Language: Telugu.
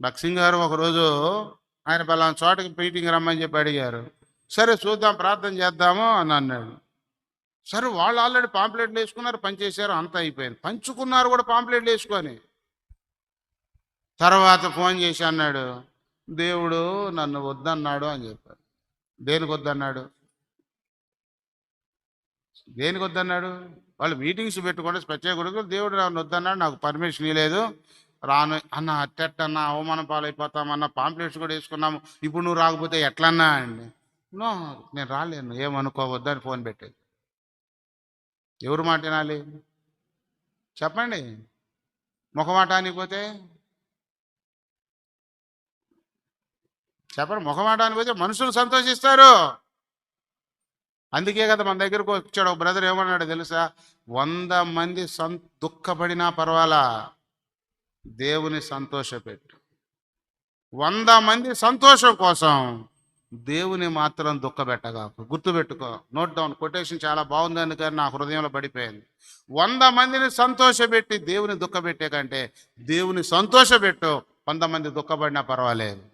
భక్సింగ్ గారు ఒకరోజు ఆయన పలానా చోటకి మీటింగ్ రమ్మని చెప్పి అడిగారు. సరే చూద్దాం ప్రార్థన చేద్దాము అని అన్నాడు. సరే వాళ్ళు ఆల్రెడీ పాంప్లెట్లు వేసుకున్నారు పనిచేశారు అంతా అయిపోయింది. పంచుకున్నారు కూడా పాంప్లెట్లు వేసుకొని. తర్వాత ఫోన్ చేసి అన్నాడు దేవుడు నన్ను వద్దన్నాడు అని చెప్పారు. దేనికి వద్దన్నాడు? దేనికి వద్దన్నాడు? వాళ్ళు మీటింగ్స్ పెట్టుకుంటే ప్రత్యేక కొడుకు దేవుడు నన్ను వద్దన్నాడు నాకు పర్మిషన్ ఇవ్వలేదు రాను అన్న అట్టెట్టన్నా అవమానం పాలైపోతామన్న పాంప్లెట్స్ కూడా వేసుకున్నాము. ఇప్పుడు నువ్వు రాకపోతే ఎట్లన్నా అండి? నో నేను రాలేను ఏమనుకోవద్దని ఫోన్ పెట్టేది. ఎవరు మాట వినాలి? చెప్పండి. ముఖమాటానికి పోతే? చెప్పండి ముఖమాటానికి పోతే మనుషులు సంతోషిస్తారు. అందుకే కదా మన దగ్గరకు వచ్చాడు ఒక బ్రదర్ ఏమన్నాడు తెలుసా? వంద మంది సం దుఃఖపడినా పర్వాలా? దేవుని సంతోషపెట్టు. వంద మంది సంతోషం కోసం దేవుని మాత్రం దుఃఖపెట్టగాకు. గుర్తుపెట్టుకో. Note down. కొటేషన్ చాలా బాగుందని కానీ నా హృదయంలో పడిపోయింది. వంద మందిని సంతోషపెట్టి దేవుని దుఃఖపెట్టే కంటే దేవుని సంతోషపెట్టు. వంద మంది దుఃఖపడినా పర్వాలేదు.